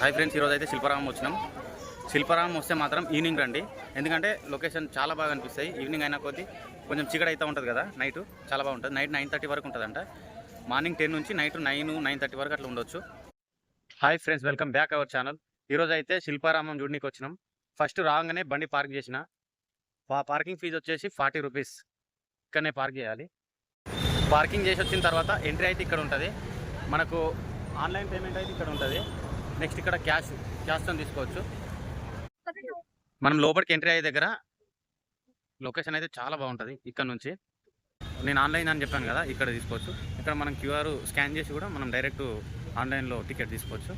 Hi friends ఈరోజు అయితే శిల్పారామం వచ్చినాం. శిల్పారామం వస్తే మాత్రం ఈవినింగ్ రండి. ఎందుకంటే లొకేషన్ చాలా బాగా అనిపిస్తాయి. ఈవినింగ్ అయినా కొద్దీ కొంచెం చీకటి అయితే ఉంటుంది కదా నైట్ చాలా బాగుంటుంది. నైట్ నైన్ థర్టీ వరకు ఉంటుందంట. మార్నింగ్ టెన్ నుంచి నైట్ నైన్ నైన్ థర్టీ వరకు అట్లా ఉండొచ్చు. Hi friends welcome back our channel ఈరోజు అయితే శిల్పారామం చూడడానికి వచ్చినాం. ఫస్ట్ రాగానే బండి పార్క్ చేసిన. పార్కింగ్ ఫీజు వచ్చేసి ఫార్టీ రూపీస్ ఇక్కడనే పార్క్ చేయాలి. పార్కింగ్ చేసి వచ్చిన తర్వాత ఎంట్రీ అయితే ఇక్కడ ఉంటుంది. మనకు ఆన్లైన్ పేమెంట్ అయితే ఇక్కడ ఉంటుంది. నెక్స్ట్ ఇక్కడ క్యాష్ క్యాష్తో తీసుకోవచ్చు. మనం లోపలికి ఎంట్రీ అయ్యే దగ్గర లొకేషన్ అయితే చాలా బాగుంటుంది ఇక్కడ నుంచి. నేను ఆన్లైన్ అని చెప్పాను కదా ఇక్కడ తీసుకోవచ్చు. ఇక్కడ మనం క్యూఆర్ స్కాన్ చేసి కూడా మనం డైరెక్ట్ ఆన్లైన్లో టికెట్ తీసుకోవచ్చు.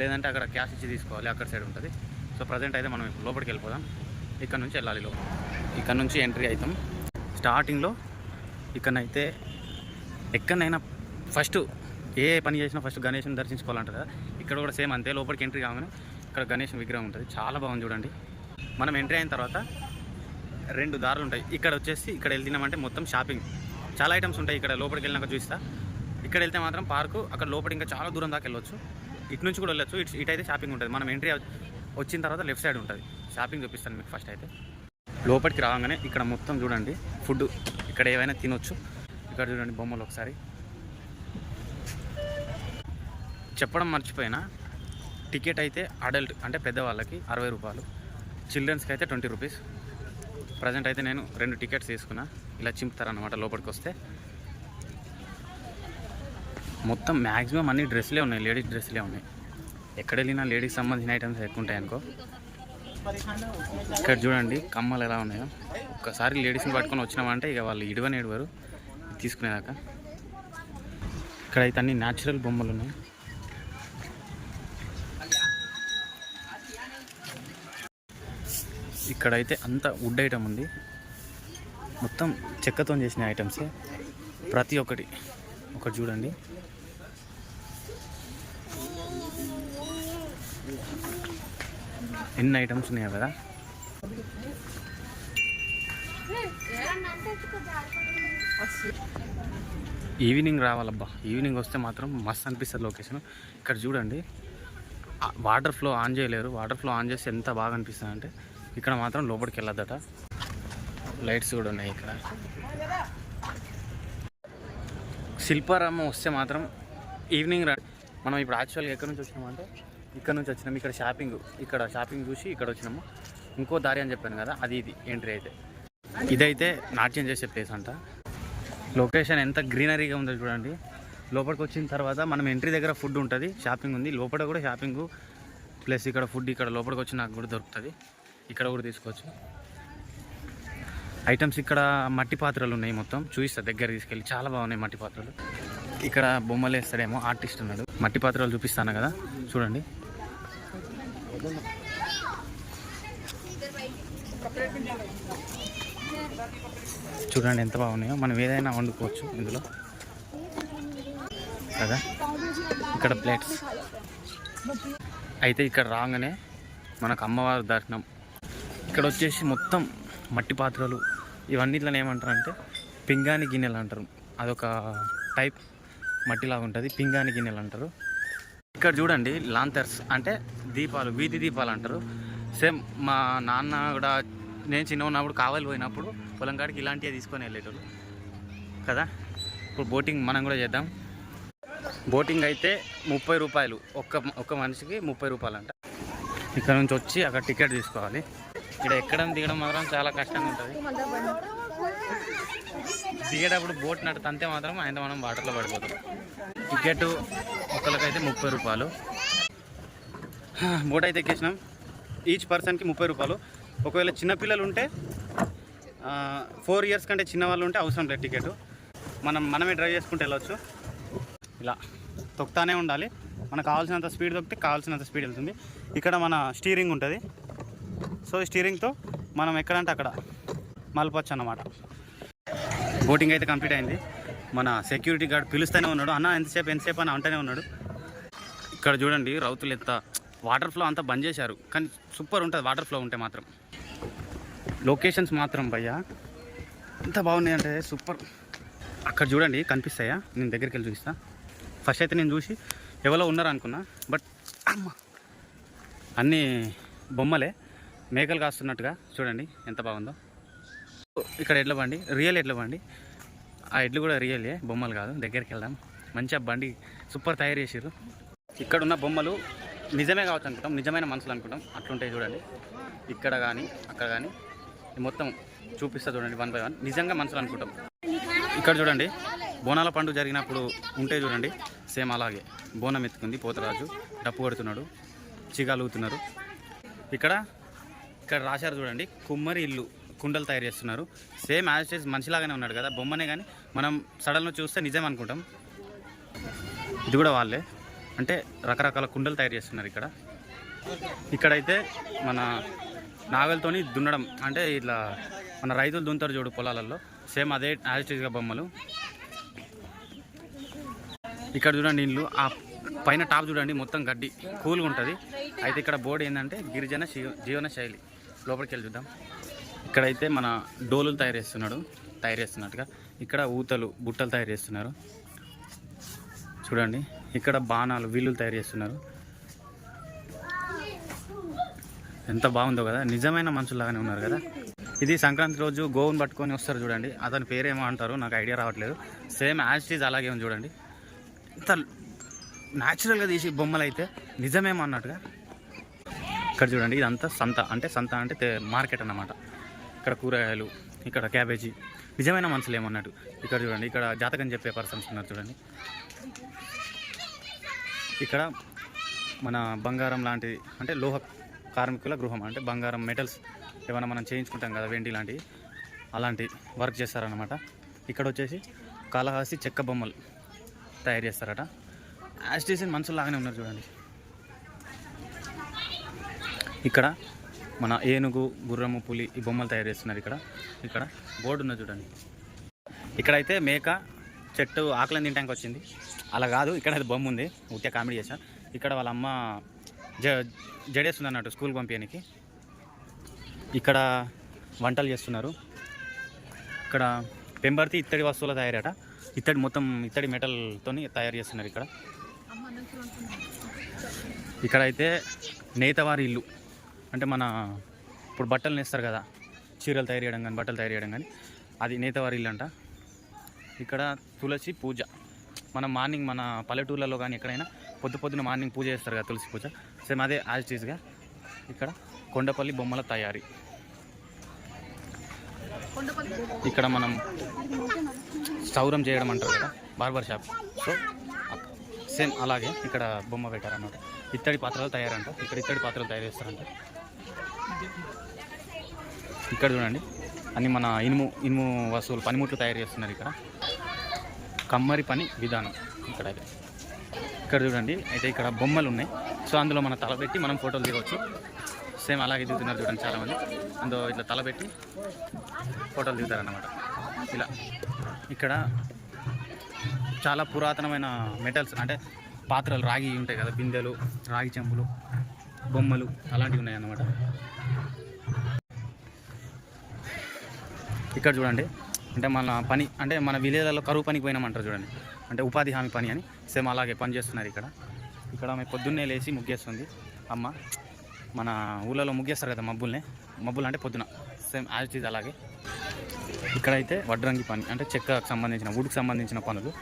లేదంటే అక్కడ క్యాష్ ఇచ్చి తీసుకోవాలి అక్కడ సైడ్ ఉంటుంది. సో ప్రజెంట్ అయితే మనం లోపలికి వెళ్ళిపోదాం. ఇక్కడ నుంచి వెళ్ళాలి లోపల. ఇక్కడ నుంచి ఎంట్రీ అవుతాం. స్టార్టింగ్లో ఇక్కడనైతే ఎక్కడైనా ఫస్ట్ ఏ పని చేసినా ఫస్ట్ గణేష్ని దర్శించుకోవాలంటారు కదా. ఇక్కడ కూడా సేమ్ అంతే లోపలికి ఎంట్రీ కాగానే ఇక్కడ గణేష్ విగ్రహం ఉంటుంది. చాలా బాగుంది చూడండి. మనం ఎంట్రీ అయిన తర్వాత రెండు దారులు ఉంటాయి. ఇక్కడ వచ్చేసి ఇక్కడ వెళ్తున్నామంటే మొత్తం షాపింగ్ చాలా ఐటమ్స్ ఉంటాయి ఇక్కడ లోపలికి వెళ్ళినాక చూస్తా ఇక్కడ వెళ్తే మాత్రం పార్కు అక్కడ లోపల ఇంకా చాలా దూరం దాకా వెళ్ళొచ్చు. ఇటు నుంచి కూడా వెళ్ళొచ్చు. ఇటు ఇటైతే షాపింగ్ ఉంటుంది. మనం ఎంట్రీ వచ్చిన తర్వాత లెఫ్ట్ సైడ్ ఉంటుంది. షాపింగ్ చూపిస్తాను మీకు ఫస్ట్ అయితే. లోపలికి రాగానే ఇక్కడ మొత్తం చూడండి. ఫుడ్ ఇక్కడ ఏవైనా తినొచ్చు. ఇక్కడ చూడండి బొమ్మలు ఒకసారి. చెప్పడం మర్చిపోయినా టికెట్ అయితే అడల్ట్ అంటే పెద్దవాళ్ళకి అరవై రూపాయలు చిల్డ్రన్స్కి అయితే ట్వంటీ రూపీస్. ప్రజెంట్ అయితే నేను రెండు టికెట్స్ తీసుకున్నా ఇలా చింపుతారనమాట లోపలికి వస్తే మొత్తం మ్యాక్సిమం అన్ని డ్రెస్లే ఉన్నాయి లేడీస్ డ్రెస్లే ఉన్నాయి. ఎక్కడ వెళ్ళినా లేడీస్ సంబంధించిన ఐటమ్స్ ఎక్కువ ఉంటాయి అనుకో. ఇక్కడ చూడండి కమ్మలు ఎలా ఉన్నాయో. ఒక్కసారి లేడీస్ని పట్టుకొని వచ్చినామంటే ఇక వాళ్ళు ఇడవని ఇడవరు తీసుకునేదాకా. ఇక్కడ అయితే అన్ని న్యాచురల్ బొమ్మలు ఉన్నాయి. ఇక్కడైతే అంత వుడ్ ఐటమ్ ఉంది. మొత్తం చెక్కతో చేసిన ఐటమ్సే ప్రతి ఒక్కటి. ఒకటి చూడండి. ఎన్ని ఐటమ్స్ ఉన్నాయో కదా. ఈవినింగ్ రావాలబ్బా. ఈవినింగ్ వస్తే మాత్రం మస్తు అనిపిస్తుంది లొకేషన్. ఇక్కడ చూడండి. వాటర్ ఫ్లో ఆన్ చేయలేరు. వాటర్ ఫ్లో ఆన్ చేస్తే ఎంత బాగా అనిపిస్తుంది అంటే ఇక్కడ మాత్రం లోపలికి వెళ్ళొద్దట. లైట్స్ కూడా ఉన్నాయి ఇక్కడ. శిల్పారామం వస్తే మాత్రం ఈవినింగ్ రా. మనం ఇప్పుడు యాక్చువల్గా ఎక్కడి నుంచి వచ్చినామంటే ఇక్కడ నుంచి వచ్చినాం ఇక్కడ షాపింగ్ ఇక్కడ షాపింగ్ చూసి ఇక్కడ వచ్చినాము. ఇంకో దారి అని చెప్పాను కదా అది ఇది ఎంట్రీ అయితే. ఇదైతే నాట్యం చేసే ప్లేస్ అంట. లొకేషన్ ఎంత గ్రీనరీగా ఉందో చూడండి. లోపలికి వచ్చిన తర్వాత మనం ఎంట్రీ దగ్గర ఫుడ్ ఉంటుంది షాపింగ్ ఉంది. లోపల కూడా షాపింగ్ ప్లస్ ఇక్కడ ఫుడ్ ఇక్కడ లోపలికి వచ్చి నాకు కూడా దొరుకుతుంది. ఇక్కడ కూడా తీసుకోవచ్చు. ఐటమ్స్ ఇక్కడ మట్టి పాత్రలు ఉన్నాయి మొత్తం. చూపిస్తా దగ్గర తీసుకెళ్ళి. చాలా బాగున్నాయి మట్టి పాత్రలు. ఇక్కడ బొమ్మలు వేస్తాడేమో ఆర్టిస్ట్ ఉన్నాడు. మట్టి పాత్రలు చూపిస్తాను కదా. చూడండి. చూడండి ఎంత బాగున్నాయో. మనం ఏదైనా వండుకోవచ్చు ఇందులో. కదా? ఇక్కడ ప్లేట్స్ అయితే ఇక్కడ రాగానే మనకు అమ్మవారి దర్శనం ఇక్కడ వచ్చేసి మొత్తం మట్టి పాత్రలు ఇవన్నిట్లని ఏమంటారంటే పింగాణి గిన్నెలు అంటారు. అదొక టైప్ మట్టిలాగా ఉంటుంది పింగాణి గిన్నెలు అంటారు. ఇక్కడ చూడండి లాంతర్స్ అంటే దీపాలు వీధి దీపాలు అంటారు. సేమ్ మా నాన్న కూడా నేను చిన్న ఉన్నప్పుడు కావాలి పోయినప్పుడు పొలం కాడికి ఇలాంటివి తీసుకొని వెళ్ళేటోళ్ళు. కదా? ఇప్పుడు బోటింగ్ మనం కూడా చేద్దాం. బోటింగ్ అయితే ముప్పై రూపాయలు. ఒక్క ఒక్క మనిషికి ముప్పై రూపాయలు అంట ఇక్కడ నుంచి వచ్చి అక్కడ టికెట్ తీసుకోవాలి. ఇక్కడ ఎక్కడం దిగడం మాత్రం చాలా కష్టంగా ఉంటుంది. దిగేటప్పుడు బోట్ నడుత అంతే మాత్రం ఆయన మనం వాటర్లో పడిపోతాం. టికెట్ ఒకరికైతే ముప్పై రూపాయలు. బోట్ అయితే ఎక్కేసినాం. ఈచ్ పర్సన్కి ముప్పై రూపాయలు. ఒకవేళ చిన్నపిల్లలు ఉంటే ఫోర్ ఇయర్స్ కంటే చిన్న వాళ్ళు ఉంటే అవసరం లేదు టికెట్. మనం మనమే డ్రైవ్ చేసుకుంటే వెళ్ళొచ్చు. ఇలా తొక్కుతానే ఉండాలి. మనకు కావాల్సినంత స్పీడ్ తొక్కితే కావాల్సినంత స్పీడ్ వెళ్తుంది. ఇక్కడ మన స్టీరింగ్ ఉంటుంది. సో ఈ స్టీరింగ్తో మనం ఎక్కడంటే అక్కడ మలపచ్చు అన్నమాట. బోటింగ్ అయితే కంప్లీట్ అయింది. మన సెక్యూరిటీ గార్డ్ పిలుస్తూనే ఉన్నాడు. అన్న ఎంతసేపు ఎంతసేపు? అని అంటూనే ఉన్నాడు. ఇక్కడ చూడండి రౌతులు ఎంత వాటర్ ఫ్లో అంతా బంద్ చేశారు. కానీ సూపర్ ఉంటుంది వాటర్ ఫ్లో ఉంటే మాత్రం. లొకేషన్స్ మాత్రం భయ్యా ఎంత బాగున్నాయి అంటే సూపర్ అక్కడ చూడండి కనిపిస్తాయా? నేను దగ్గరికి వెళ్ళి చూపిస్తా. ఫస్ట్ అయితే నేను చూసి ఎవరో ఉన్నారు అనుకున్నా బట్ అమ్మ అన్నీ బొమ్మలే. మేకలు కాస్తున్నట్టుగా చూడండి ఎంత బాగుందో. ఇక్కడ ఎడ్ల బండి రియల్ ఎడ్ల బండి. ఆ ఎడ్లు కూడా రియలే బొమ్మలు కాదు దగ్గరికి వెళ్దాం. మంచిగా బండి సూపర్ తయారు చేసారు ఇక్కడ ఉన్న బొమ్మలు నిజమే కావచ్చు అనుకుంటాం నిజమైన మనుషులు అనుకుంటాం. అట్లుంటాయి చూడండి. ఇక్కడ కానీ అక్కడ కానీ మొత్తం చూపిస్తా చూడండి వన్ బై వన్. నిజంగా మనుషులు అనుకుంటాం. ఇక్కడ చూడండి బోనాల పండుగ జరిగినప్పుడు ఉంటే చూడండి సేమ్ అలాగే. బోనం ఎత్తుకుంది పోతరాజు డప్పు కొడుతున్నాడు చిగాలుగుతున్నారు. ఇక్కడ ఇక్కడ రాశారు చూడండి కుమ్మరి ఇల్లు కుండలు తయారు చేస్తున్నారు. సేమ్ యాజ్ చేసి మనిషిలాగానే ఉన్నాడు కదా బొమ్మనే కానీ మనం సడన్లో చూస్తే నిజం అనుకుంటాం. ఇది కూడా వాళ్ళే. అంటే రకరకాల కుండలు తయారు చేస్తున్నారు ఇక్కడ. ఇక్కడైతే మన నాగలతోని దున్నడం అంటే ఇట్లా మన రైతులు దున్నుతారు చూడు పొలాలలో సేమ్ అదే యాజిటీస్గా బొమ్మలు. ఇక్కడ చూడండి ఇల్లు ఆ పైన టాప్ చూడండి మొత్తం గడ్డి కూల్గా ఉంటుంది. అయితే ఇక్కడ బోర్డు ఏంటంటే గిరిజన జీవన శైలి. లోపలికి వెళ్ళి చూద్దాం. ఇక్కడైతే మన డోలులు తయారు చేస్తున్నాడు. తయారు చేస్తున్నట్టుగా ఇక్కడ ఊతలు బుట్టలు తయారు చేస్తున్నారు. చూడండి ఇక్కడ బాణాలు వీళ్ళు తయారు చేస్తున్నారు. ఎంత బాగుందో కదా నిజమైన మనుషులాగానే ఉన్నారు కదా. ఇది సంక్రాంతి రోజు గోవును పట్టుకొని వస్తారు చూడండి. అతని పేరేమో అంటారు నాకు ఐడియా రావట్లేదు. సేమ్ యాజ్ అలాగే ఉంది చూడండి. ఇంత న్యాచురల్గా తీసి బొమ్మలు అయితే నిజమేమో అన్నట్టుగా ఇక్కడ చూడండి ఇదంతా సంత అంటే సంత అంటే మార్కెట్ అన్నమాట. ఇక్కడ కూరగాయలు ఇక్కడ క్యాబేజీ. నిజమైన మనుషులు ఏమన్నట్టు ఇక్కడ చూడండి ఇక్కడ జాతకం చెప్పే పర్సన్స్ ఉన్నారు చూడండి. ఇక్కడ మన బంగారం లాంటిది అంటే లోహ కార్మికుల గృహం అంటే బంగారం మెటల్స్ ఏమైనా మనం చేయించుకుంటాం కదా వెండి లాంటివి అలాంటి వర్క్ చేస్తారనమాట ఇక్కడ వచ్చేసి కాళహస్తి చెక్క బొమ్మలు తయారు చేస్తారట. యాస్టేషన్ మనుషులు లాగానే ఉన్నారు చూడండి. ఇక్కడ మన ఏనుగు గుర్రము పులి ఈ బొమ్మలు తయారు చేస్తున్నారు ఇక్కడ. ఇక్కడ బోర్డు ఉన్నది చూడండి. ఇక్కడైతే మేక చెట్టు ఆకలిని తినడానికి వచ్చింది. అలా కాదు ఇక్కడ అయితే బొమ్మ ఉంది. ఉత్తే కామెడీ చేశా. ఇక్కడ వాళ్ళ అమ్మ జ జడేస్తుంది అన్నట్టు స్కూల్ పంపించడానికి ఇక్కడ వంటలు చేస్తున్నారు. ఇక్కడ పెంబర్తి ఇత్తడి వస్తువుల తయారట. ఇత్తడి మొత్తం ఇత్తడి మెటల్తో తయారు చేస్తున్నారు ఇక్కడ. ఇక్కడ అయితే నేతవారి ఇల్లు. అంటే మన ఇప్పుడు బట్టలు నేస్తారు కదా చీరలు తయారు చేయడం కానీ బట్టలు తయారు చేయడం కానీ అది నేతవారి ఇల్లు అంట. ఇక్కడ తులసి పూజ. మనం మార్నింగ్ మన పల్లెటూర్లలో కానీ ఎక్కడైనా పొద్దు పొద్దున మార్నింగ్ పూజ చేస్తారు కదా తులసి పూజ. సేమ్ అదే యాజ్ టీజ్గా ఇక్కడ కొండపల్లి బొమ్మల తయారీ. ఇక్కడ మనం సౌరం చేయడం అంటారు కదా బార్బర్ షాప్. సో సేమ్ అలాగే ఇక్కడ బొమ్మ పెట్టారన్నమాట. ఇత్తడి పాత్రలు తయారంట. ఇక్కడ ఇత్తడి పాత్రలు తయారు చేస్తారంట. ఇక్కడ చూడండి. అన్ని మన ఇనుము ఇనుము వస్తువులు పనిముట్లు తయారు చేస్తున్నారు ఇక్కడ. కమ్మరి పని విధానం ఇక్కడ అయితే. ఇక్కడ చూడండి అయితే ఇక్కడ బొమ్మలు ఉన్నాయి. సో అందులో మన తలబెట్టి మనం ఫోటోలు దిగవచ్చు సేమ్ అలాగే దిగుతున్నారు చూడండి చాలామంది. అందులో ఇట్లా తలబెట్టి ఫోటోలు దిగుతారన్నమాట. ఇలా. ఇక్కడ చాలా పురాతనమైన మెటల్స్ అంటే పాత్రలు రాగి ఉంటాయి కదా బిందెలు రాగి చెంబులు. బొమ్మలు అలాంటివి ఉన్నాయి అన్నమాట ఇక్కడ చూడండి అంటే మన పని అంటే మన విలేజ్లలో కరువు పనికి పోయినామంటారు చూడండి. అంటే ఉపాధి హామీ పని అని సేమ్ అలాగే పని చేస్తున్నారు ఇక్కడ. ఇక్కడ ఆమె పొద్దున్నే లేచి ముగ్గేస్తుంది. అమ్మ మన ఊళ్ళలో ముగ్గేస్తారు కదా మబ్బుల్నే. మబ్బులు అంటే పొద్దున. సేమ్ యాజ్ అలాగే. ఇక్కడైతే వడ్రంగి పని అంటే చెక్కకు సంబంధించిన వుడ్కి సంబంధించిన పనులు.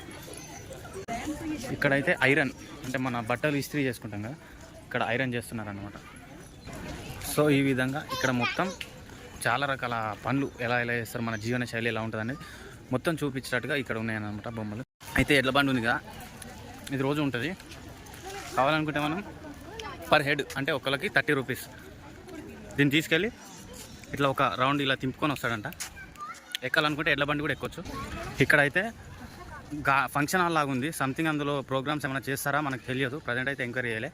ఇక్కడైతే ఐరన్ అంటే మన బట్టలు ఇస్త్రీ చేసుకుంటాం కదా. ఇక్కడ ఐరన్ చేస్తున్నారు అనమాట సో ఈ విధంగా ఇక్కడ మొత్తం చాలా రకాల పనులు ఎలా ఎలా చేస్తారు మన జీవన శైలి ఎలా ఉంటుంది అనేది మొత్తం చూపించేటట్టుగా ఇక్కడ ఉన్నాయన్నమాట బొమ్మలు. అయితే ఎడ్ల బండి ఉంది కదా ఇది రోజు ఉంటుంది. కావాలనుకుంటే మనం పర్ హెడ్ అంటే ఒకళ్ళకి థర్టీ రూపీస్. దీన్ని తీసుకెళ్ళి ఇట్లా ఒక రౌండ్ ఇలా తింపుకొని వస్తాడంట. ఎక్కాలనుకుంటే ఎడ్ల బండి కూడా ఎక్కొచ్చు. ఇక్కడైతే గా ఫంక్షన్ హాల్ లాగా ఉంది. సంథింగ్ అందులో ప్రోగ్రామ్స్ ఏమైనా చేస్తారా మనకు తెలియదు. ప్రజెంట్ అయితే ఎంక్వైరీ చేయలే.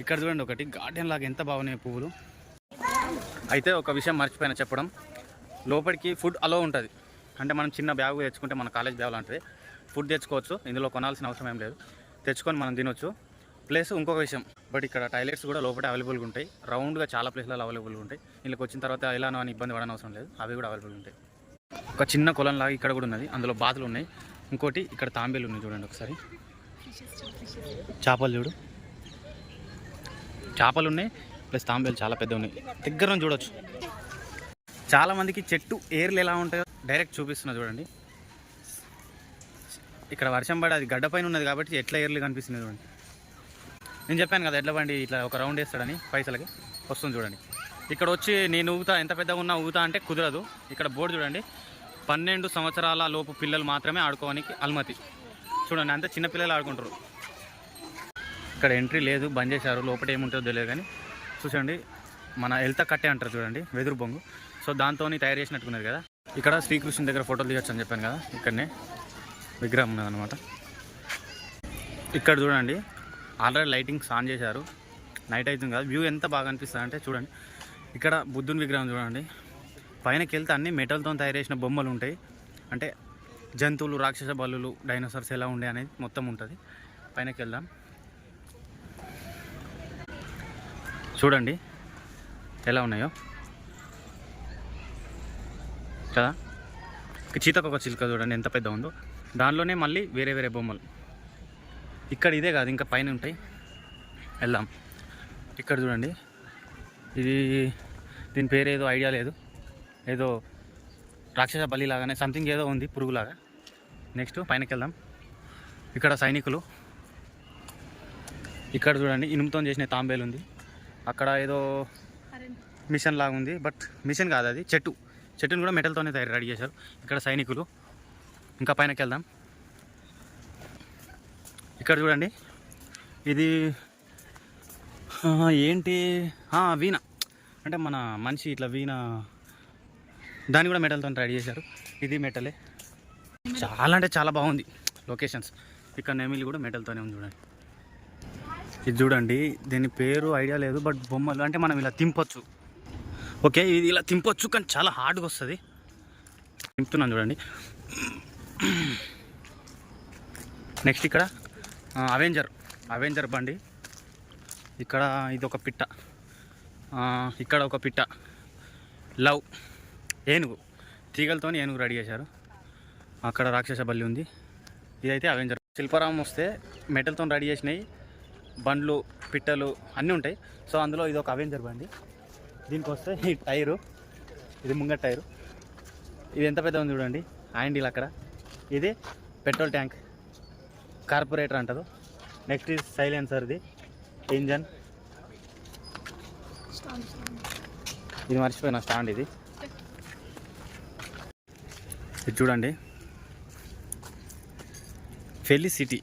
ఇక్కడ చూడండి ఒకటి గార్డెన్ లాగా ఎంత బాగున్నాయి పువ్వులు. అయితే ఒక విషయం మర్చిపోయిన చెప్పడం లోపలికి ఫుడ్ అలో ఉంటుంది. అంటే మనం చిన్న బ్యాగ్ తెచ్చుకుంటే మన కాలేజ్ బ్యాగ్ లాంటిది. ఫుడ్ తెచ్చుకోవచ్చు ఇందులో కొనాల్సిన అవసరం ఏం లేదు. తెచ్చుకొని మనం తినొచ్చు. ప్లస్ ఇంకొక విషయం బట్ ఇక్కడ టాయిలెట్స్ కూడా లోపల అవైలబుల్గా ఉంటాయి. రౌండ్గా చాలా ప్లేస్లలో అవైలబుల్గా ఉంటాయి. వీళ్ళకి వచ్చిన తర్వాత ఎలానో అని ఇబ్బంది పడని అవసరం లేదు. అవి కూడా అవైలబుల్ ఉంటాయి. ఒక చిన్న కొలం లాగా ఇక్కడ కూడా ఉన్నది. అందులో బాతులు ఉన్నాయి. ఇంకోటి ఇక్కడ తాంబేలు ఉన్నాయి చూడండి ఒకసారి. చేపలు చూడు. చేపలు ఉన్నాయి ప్లస్ తాంబేలు చాలా పెద్ద ఉన్నాయి. దగ్గర నుంచి చూడొచ్చు చాలామందికి చెట్టు ఏర్లు ఎలా ఉంటాయో డైరెక్ట్ చూపిస్తున్నా చూడండి. ఇక్కడ వర్షం పడి అది గడ్డపైన ఉన్నది కాబట్టి ఎట్లా ఏర్లు కనిపిస్తుంది చూడండి. నేను చెప్పాను కదా ఎడ్ల బండి ఇట్లా ఒక రౌండ్ వేస్తాడని పైసలకి. వస్తుంది చూడండి. ఇక్కడ వచ్చి నేను ఊగుతా ఎంత పెద్దగా ఉన్నా ఊగుతా అంటే కుదరదు. ఇక్కడ బోర్డు చూడండి. పన్నెండు సంవత్సరాల లోపు పిల్లలు మాత్రమే ఆడుకోవడానికి అనుమతి. చూడండి అంతా చిన్న పిల్లలు ఆడుకుంటారు. ఇక్కడ ఎంట్రీ లేదు బంద్ చేశారు లోపల ఏముంటుందో తెలియదు కానీ చూసండి మన ఎల్త కట్టే అంటారు చూడండి వెదురు బొంగు. సో దాంతో తయారు చేసినట్టుకున్నారు కదా. ఇక్కడ శ్రీకృష్ణుని దగ్గర ఫోటోలు దిగొచ్చు అని చెప్పాను కదా ఇక్కడనే విగ్రహం ఉన్నదనమాట ఇక్కడ చూడండి ఆల్రెడీ లైటింగ్స్ ఆన్ చేశారు. నైట్ అవుతుంది కదా వ్యూ ఎంత బాగా అనిపిస్తుంది అంటే చూడండి. ఇక్కడ బుద్ధుని విగ్రహం చూడండి. పైనకి వెళ్తే అన్ని మెటల్తో తయారు చేసిన బొమ్మలు ఉంటాయి. అంటే జంతువులు రాక్షస బల్లులు డైనోసార్స్ ఎలా ఉండే అనేది మొత్తం ఉంటుంది. పైనకి వెళ్దాం చూడండి. ఎలా ఉన్నాయో. కదా? చీతకొక చిలుక చూడండి ఎంత పెద్ద ఉందో. దానిలోనే మళ్ళీ వేరే వేరే బొమ్మలు. ఇక్కడ ఇదే కాదు ఇంకా పైన ఉంటాయి. వెళ్దాం. ఇక్కడ చూడండి. ఇది దీని పేరు ఏదో ఐడియా లేదు. ఏదో రాక్షస బలి లాగానే సంథింగ్ ఏదో ఉంది పురుగులాగా. నెక్స్ట్ పైనకి వెళ్దాం ఇక్కడ సైనికులు. ఇక్కడ చూడండి ఇనుముతో చేసిన తాంబేలు ఉంది. అక్కడ ఏదో మిషన్ లాగా ఉంది బట్ మిషన్ కాదు అది చెట్టు. చెట్టుని కూడా మెటల్తోనే తయారు రెడీ చేశారు. ఇక్కడ సైనికులు. ఇంకా పైనకి వెళ్దాం. ఇక్కడ చూడండి. ఇది ఏంటి? వీణ. అంటే మన మనిషి ఇట్లా వీణ. దాన్ని కూడా మెటల్తో రెడీ చేశారు. ఇది మెటలే. చాలా అంటే చాలా బాగుంది. లొకేషన్స్ ఇక్కడ నెమిలి కూడా మెటల్తోనే ఉంది చూడండి. ఇది చూడండి దీని పేరు ఐడియా లేదు బట్ బొమ్మలు అంటే మనం ఇలా తింపొచ్చు. ఓకే ఇది ఇలా తింపొచ్చు కానీ చాలా హార్డ్గా వస్తుంది. తింపుతున్నాను చూడండి. నెక్స్ట్ ఇక్కడ అవెంజర్ అవెంజర్ బండి. ఇక్కడ ఇది ఒక పిట్ట. ఇక్కడ ఒక పిట్ట. లవ్ ఏనుగు. తీగలతో ఏనుగు రెడీ చేశారు. అక్కడ రాక్షస బల్లి ఉంది. ఇదైతే అవెంజర్ శిల్పారామం వస్తే మెటల్తో రెడీ చేసినాయి. బండ్లు పిట్టలు అన్నీ ఉంటాయి. సో అందులో ఇది ఒక అవెంజర్ బండి. దీనికి వస్తే ఈ టైరు ఇది ముంగట టైరు. ఇది ఎంత పెద్ద ఉంది చూడండి. హ్యాండిల్ అక్కడ. ఇది పెట్రోల్ ట్యాంక్. కార్పొరేటర్ అంటారు నెక్స్ట్ ఇది సైలెన్సర్ది ఇంజన్. ఇది మర్చిపోయిన స్టాండ్ ఇది. ఇది చూడండి. ఫెలిసిటీ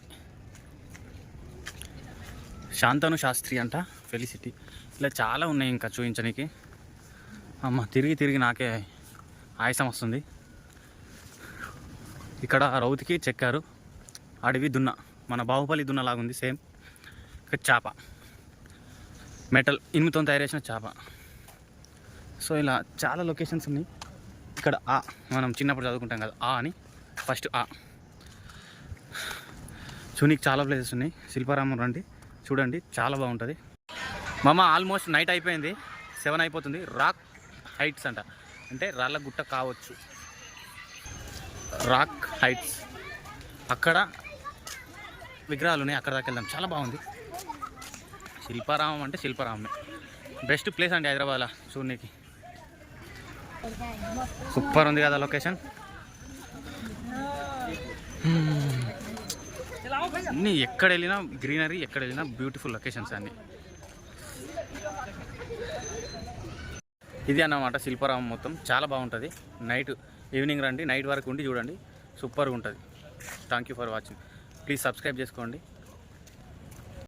శాంతను శాస్త్రి అంట ఫెలిసిటీ ఇలా చాలా ఉన్నాయి ఇంకా చూపించడానికి. అమ్మ తిరిగి తిరిగి నాకే ఆయాసం వస్తుంది. ఇక్కడ రౌతికి చెక్కారు. అడవి దున్న మన బాహుబలి దున్న లాగుంది సేమ్. ఇక్కడ చేప. మెటల్ ఇనుముతో తయారు చేసిన చేప. సో ఇలా చాలా లొకేషన్స్ ఉన్నాయి. ఇక్కడ ఆ మనం చిన్నప్పుడు చదువుకుంటాం కదా ఆ అని. ఫస్ట్ ఆ. చూనికి చాలా ప్లేసెస్ ఉన్నాయి. శిల్పారామం రండి. చూడండి చాలా బాగుంటుంది. మామ ఆల్మోస్ట్ నైట్ అయిపోయింది. సెవెన్ అయిపోతుంది. రాక్ హైట్స్ అంట. అంటే రాళ్ళ గుట్ట కావచ్చు. రాక్ హైట్స్ అక్కడ విగ్రహాలు ఉన్నాయి. అక్కడ దాకా వెళ్దాం. చాలా బాగుంది. శిల్పారామం అంటే శిల్పారామమే. బెస్ట్ ప్లేస్ అండి హైదరాబాద్లో చూడడానికి సూపర్ ఉంది కదా లొకేషన్ అన్నీ ఎక్కడ వెళ్ళినా గ్రీనరీ ఎక్కడ వెళ్ళినా బ్యూటిఫుల్ లొకేషన్స్ అన్నీ. ఇది అన్నమాట శిల్పారామం మొత్తం. చాలా బాగుంటుంది. నైట్ ఈవినింగ్ రండి. నైట్ వరకు ఉండి చూడండి. సూపర్గా ఉంటుంది. Thank you for watching please subscribe చేసుకోండి.